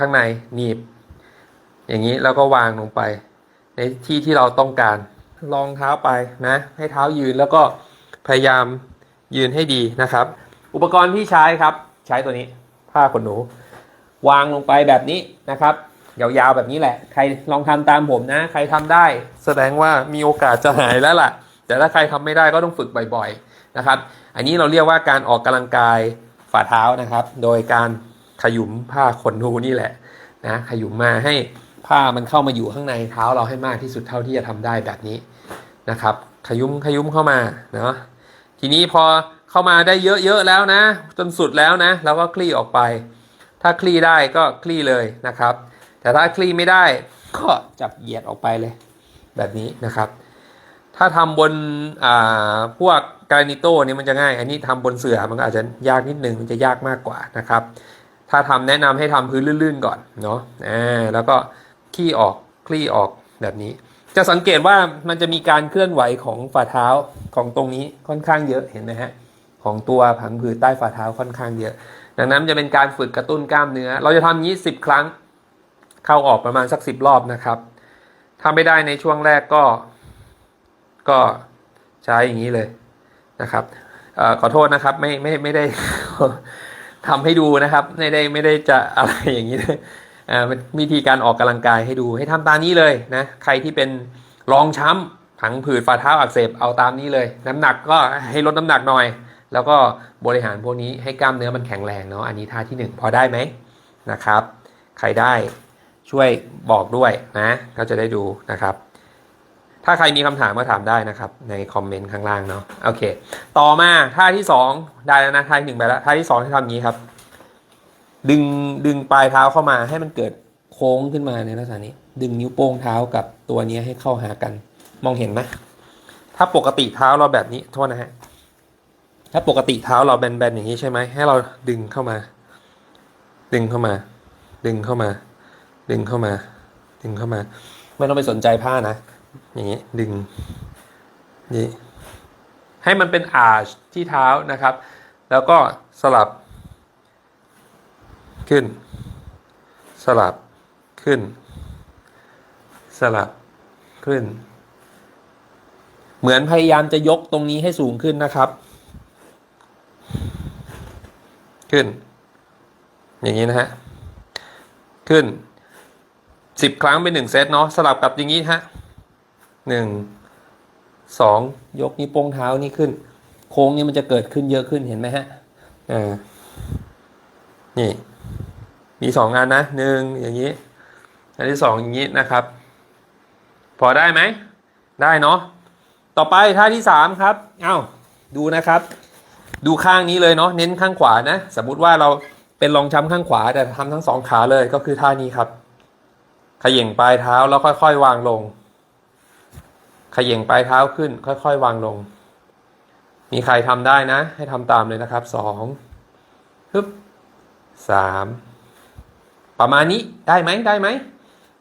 ข้างในหนีบ อย่างนี้แล้วก็วางลงไป ในที่ที่เราต้องการรองเท้าไปนะ ให้เท้ายืนแล้วก็พยายามยืนให้ดีนะครับ อุปกรณ์ที่ใช้ครับ ใช้ตัวนี้ผ้าขนหนู วางลงไปแบบนี้นะครับยาวๆแบบนี้แหละ ใครลองทำตามผมนะ ใครทำได้ แสดงว่ามีโอกาสจะหายแล้วล่ะ แต่ถ้าใครทำไม่ได้ก็ต้องฝึกบ่อยๆนะครับ อันนี้เราเรียกว่าการออกกำลังกายฝ่าเท้านะครับ โดยการ ขยุมผ้าขนนูนี่แหละนะขยุมมาให้ผ้ามันเข้ามาอยู่ข้างในเท้าเราให้มากที่สุดเท่าที่จะทำได้แบบนี้นะครับ ขยุมขยุมเข้ามาเนาะทีนี้พอเข้ามาได้เยอะๆแล้วนะ จนสุดแล้วนะเราก็คลี่ออกไป ถ้าคลี่ได้ก็คลี่เลยนะครับ แต่ถ้าคลี่ไม่ได้ก็จับเหยียดออกไปเลยแบบนี้นะครับ ถ้าทำบนอ่าพวกกรานิโต้นี่มันจะง่าย อันนี้ทำบนเสือมันก็อาจจะยากนิดนึงมันจะยากมากกว่านะครับ ถ้าทำแนะนำให้ทำพื้นลื่นๆก่อนเนาะอ่าแล้วก็คลี่ออกคลี่ออกแบบนี้ จะสังเกตว่ามันจะมีการเคลื่อนไหวของฝ่าเท้าของตรงนี้ค่อนข้างเยอะเห็นไหมฮะของตัวผังผืดใต้ฝ่าเท้าค่อนข้างเยอะ ดังนั้นจะเป็นการฝึกกระตุ้นกล้ามเนื้อ เราจะทำนี้สิบครั้ง เข้าออกประมาณสักสิบรอบนะครับ ถ้าไม่ได้ในช่วงแรกก็ ก็ใช้อย่างนี้เลยนะครับอขอโทษนะครับ ไม่ไม่ไม่ได้ ทำให้ดูนะครับ ไม่ได้ไม่ได้จะอะไรอย่างนี้เลยอ่าวิธีการออกกำลังกายให้ดูให้ทำตามนี้เลยนะ ใครที่เป็นรองช้ำผังผืดฝ่าเท้าอักเสบเอาตามนี้เลย น้ำหนักก็ให้ลดน้ำหนักหน่อย แล้วก็บริหารพวกนี้ให้กล้ามเนื้อมันแข็งแรงเนาะอันนี้ท่าที่หนึ่งพอได้ไหมนะครับ ใครได้ช่วยบอกด้วยนะก็จะได้ดูนะครับ ถ้าใครมีคำถามก็ถามได้นะครับในคอมเมนต์ข้างล่างเนาะโอเค ต่อมาท่าที่สองได้แล้วนะท่าที่หนึ่งไปแล้วท่าที่สองที่ทำงนี้ครับ ดึงดึงปลายเท้าเข้ามาให้มันเกิดโค้งขึ้นมาในลักษณะนี้ ดึงนิ้วโป้งเท้ากับตัวนี้ให้เข้าหากัน มองเห็นไหมถ้าปกติเท้าเราแบบนี้โทษนะฮะถ้าปกติเท้าเราแบนๆอย่างนี้ใช่ไหมให้เราดึงเข้ามา ดึงเข้ามา ดึงเข้ามา ดึงเข้ามา ดึงเข้ามา ไม่ต้องไปสนใจผ้านะ อย่างนี้ดึงนี่ให้มันเป็นอาชที่เท้านะครับ แล้วก็สลับ ขึ้น สลับขึ้น สลับขึ้น เหมือนพยายามจะยกตรงนี้ให้สูงขึ้นนะครับ ขึ้น อย่างนี้นะฮะ ขึ้นสิบครั้งเป็นหนึ่งเซตเนาะสลับกับอย่างนี้ฮะ หนึ่งสองยกนิ้วโป้งเท้านี่ขึ้น โค้งนี่มันจะเกิดขึ้นเยอะขึ้นเห็นไหมฮะอ่านี่ มีสองงานนะหนึ่งอย่างนี้อันที่สองอย่างนี้นะครับ พอได้ไหม ได้เนาะต่อไปท่าที่สามครับเอ้าดูนะครับ ดูข้างนี้เลยเนาะเน้นข้างขวานะ สมมุติว่าเราเป็นรองช้ำข้างขวาแต่ทำทั้งสองขาเลยก็คือท่านี้ครับเขย่งปลายเท้าแล้วค่อย ๆ วางลง ขย่งปลายเท้าขึ้น ค่อย ๆ วางลง มีใครทำได้นะ ให้ทำตามเลยนะครับสองฮึบสามประมาณนี้ได้ไหมได้ไหม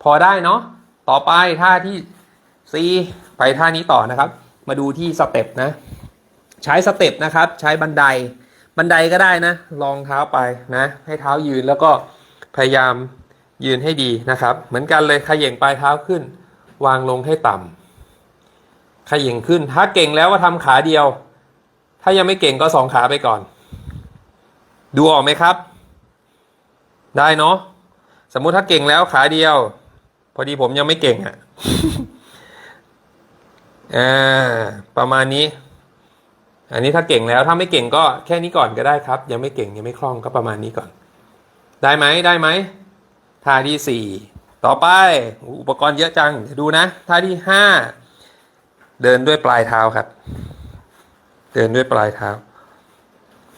พอได้เนาะต่อไปท่าที่สี่ไปท่านี้ต่อนะครับ มาดูที่สเต็ปนะ ใช้สเต็ปนะครับ ใช้บันไดบันไดก็ได้นะลองเท้าไปนะ ให้เท้ายืนแล้วก็พยายามยืนให้ดีนะครับ เหมือนกันเลยขย่งปลายเท้าขึ้น วางลงให้ต่ำ ขย่งขึ้น ถ้าเก่งแล้วก็ทำขาเดียว ถ้ายังไม่เก่งก็สองขาไปก่อน ดูออกไหมครับ ได้เนาะสมมุติถ้าเก่งแล้วขาเดียว พอดีผมยังไม่เก่งอะ่ะอ่าประมาณนี้ อันนี้ถ้าเก่งแล้วถ้าไม่เก่งก็แค่นี้ก่อนก็ได้ครับ ยังไม่เก่งยังไม่คล่องก็ประมาณนี้ก่อน ได้ไหมได้ไหมท่าที่สี่ต่อไปอุปกรณ์เยอะจังเดี๋ยวดูนะท่าที่ห้า เดินด้วยปลายเท้าครับ เดินด้วยปลายเท้า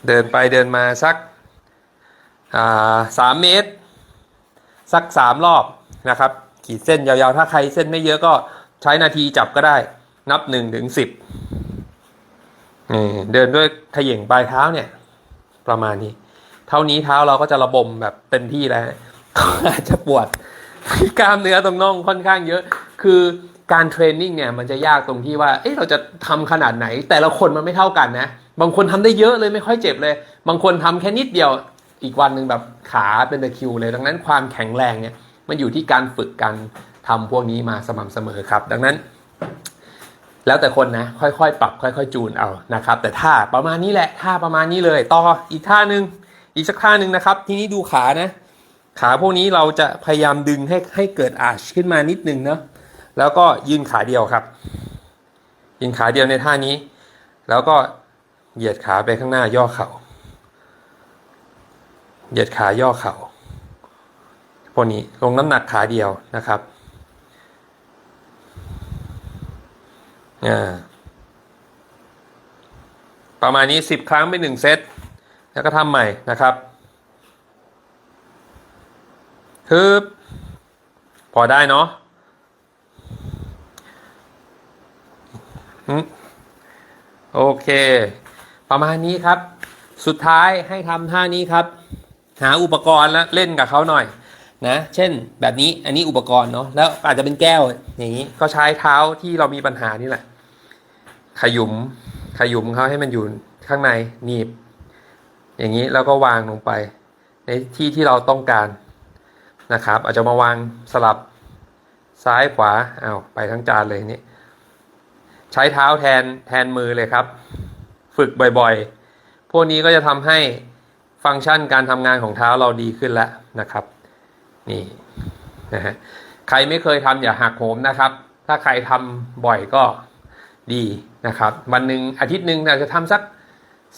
เดินไปเดินมาสักสามเมตร สักสามรอบนะครับ ขีดเส้นยาวๆ ถ้าใครเส้นไม่เยอะก็ใช้นาทีจับก็ได้ นับหนึ่งถึงสิบเดินด้วยขย่งปลายเท้าเนี่ย ประมาณนี้ เท่านี้เท้าเราก็จะระบมแบบเต็มที่แล้วอาจจะปวด กล้ามเนื้อตรงน่องค่อนข้างเยอะ คือการเทรนนิ่งเนี่ยมันจะยากตรงที่ว่า เอ๊ะเราจะทำขนาดไหน แต่ละคนมันไม่เท่ากันนะ บางคนทำได้เยอะเลยไม่ค่อยเจ็บเลย บางคนทำแค่นิดเดียว อีกวันหนึ่งแบบขาเป็นตะคิวเลย ดังนั้นความแข็งแรงเนี่ยมันอยู่ที่การฝึกการทำพวกนี้มาสม่ำเสมอครับ ดังนั้น แล้วแต่คนนะ ค่อยๆ ปรับ ค่อย ๆ จูนเอานะครับ แต่ท่าประมาณนี้แหละท่าประมาณนี้เลย ต่ออีกท่าหนึ่งอีกสักท่าหนึ่งนะครับ ทีนี้ดูขานะ ขาพวกนี้เราจะพยายามดึงให้ให้เกิดอาชขึ้นมานิดนึงเนาะแล้วก็ยืนขาเดียวครับ ยืนขาเดียวในท่านี้ แล้วก็เหยียดขาไปข้างหน้าย่อเข่าเหยียดขาย่อเข่าพวกนี้ลงน้ำหนักขาเดียวนะครับอ่าประมาณนี้สิบครั้งเป็นหนึ่งเซต แล้วก็ทำใหม่นะครับ ฮึบพอได้เนาะโอเค ประมาณนี้ครับ สุดท้ายให้ทำท่านี้ครับ หาอุปกรณ์แล้วเล่นกับเขาหน่อยนะ เช่นแบบนี้อันนี้อุปกรณ์เนาะแล้วอาจจะเป็นแก้วอย่างนี้ก็ใช้เท้าที่เรามีปัญหานี่แหละ ขยุมขยุมเขาให้มันอยู่ข้างในหนีบ อย่างนี้แล้วก็วางลงไป ในที่ที่เราต้องการ นะครับ อาจจะมาวางสลับซ้ายขวาอา้าวไปทั้งจานเลยนี่ใช้เท้าแทนแทนมือเลยครับ ฝึกบ่อยๆ พวกนี้ก็จะทำให้ฟังก์ชันการทำงานของเท้าเราดีขึ้นแล้วนะครับ นี่นะฮะใครไม่เคยทำอย่าหักโหมนะครับ ถ้าใครทำบ่อยก็ดีนะครับ วันหนึ่งอาทิตย์หนึ่งอาจจะทำสัก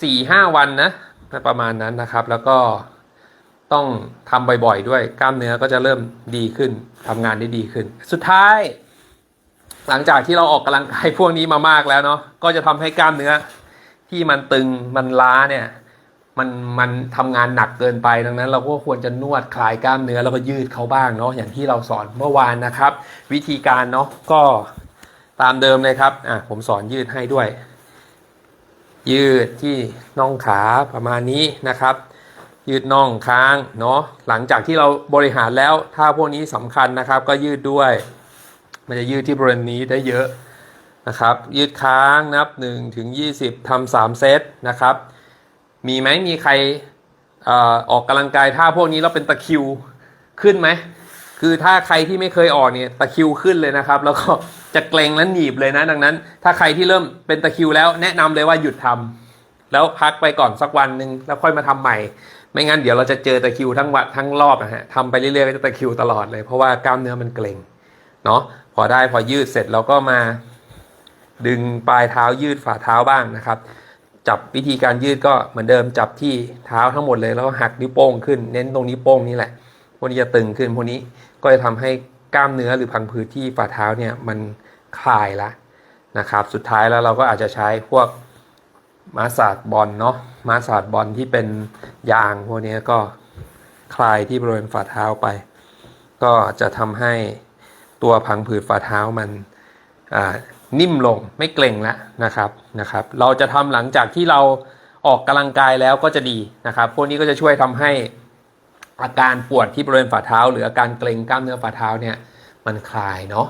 สี่ห้าวันนะประมาณนั้นนะครับ แล้วก็ ต้องทำบ่อยๆ ด้วยกล้ามเนื้อก็จะเริ่มดีขึ้นทำงานได้ดีขึ้น สุดท้าย หลังจากที่เราออกกำลังกายพวกนี้มามากแล้วเนาะก็จะทำให้กล้ามเนื้อที่มันตึงมันล้าเนี่ย มันมันทำงานหนักเกินไปดังนั้น เราก็ควรจะนวดคลายกล้ามเนื้อแล้วก็ยืดเขาบ้างเนาะอย่างที่เราสอนเมื่อวานนะครับ วิธีการเนาะก็ตามเดิมเลยครับอะผมสอนยืดให้ด้วย ยืดที่น่องขาประมาณนี้นะครับ ยืดน่องค้างเนาะหลังจากที่เราบริหารแล้วท่าพวกนี้สำคัญนะครับ ก็ยืดด้วย มันจะยืดที่บริเวณนี้ได้เยอะนะครับ ยืดค้างนับ1ถึง20ทำสามเซตนะครับ มีไหมมีใครออออกกำลังกายท่าพวกนี้แล้วเป็นตะคิวขึ้นไหมคือถ้าใครที่ไม่เคยออกเนี่ยตะคิวขึ้นเลยนะครับ แล้วก็จะเกรงและหนีบเลยนะ ดังนั้น ถ้าใครที่เริ่มเป็นตะคิวแล้วแนะนำเลยว่าหยุดทำแล้วพักไปก่อนสักวันหนึ่งแล้วค่อยมาทำใหม่ ไม่งั้นเดี๋ยวเราจะเจอตะคิวทั้งวันทั้งรอบนะฮะทำไปเรื่อยๆก็จะตะคิวตลอดเลย เพราะว่ากล้ามเนื้อมันเกร็งเนาะพอได้พอยืดเสร็จเราก็มา ดึงปลายเท้ายืดฝ่าเท้าบ้างนะครับ จับวิธีการยืดก็เหมือนเดิมจับที่เท้าทั้งหมดเลยแล้วหักนิ้วโป้งขึ้นเน้นตรงนิ้วโป้งนี่แหละพวกนี้จะตึงขึ้นพวกนี้ก็จะทำให้กล้ามเนื้อหรือพังผืดที่ฝ่าเท้าเนี่ยมันคลายละนะครับ สุดท้ายแล้วเราก็อาจจะใช้พวก มาสซาดบอลเนาะมาสซาดบอลที่เป็นยางพวกนี้ก็คลายที่บริเวณฝ่าเท้าไป ก็จะทำให้ตัวพังผืดฝ่าเท้ามันนิ่มลงไม่เกร็งแล้วนะครับนะครับ เราจะทำหลังจากที่เราออกกำลังกายแล้วก็จะดีนะครับ พวกนี้ก็จะช่วยทำให้อาการปวดที่บริเวณฝ่าเท้า หรืออาการเกร็งกล้ามเนื้อฝ่าเท้าเนี่ยมันคลายเนาะ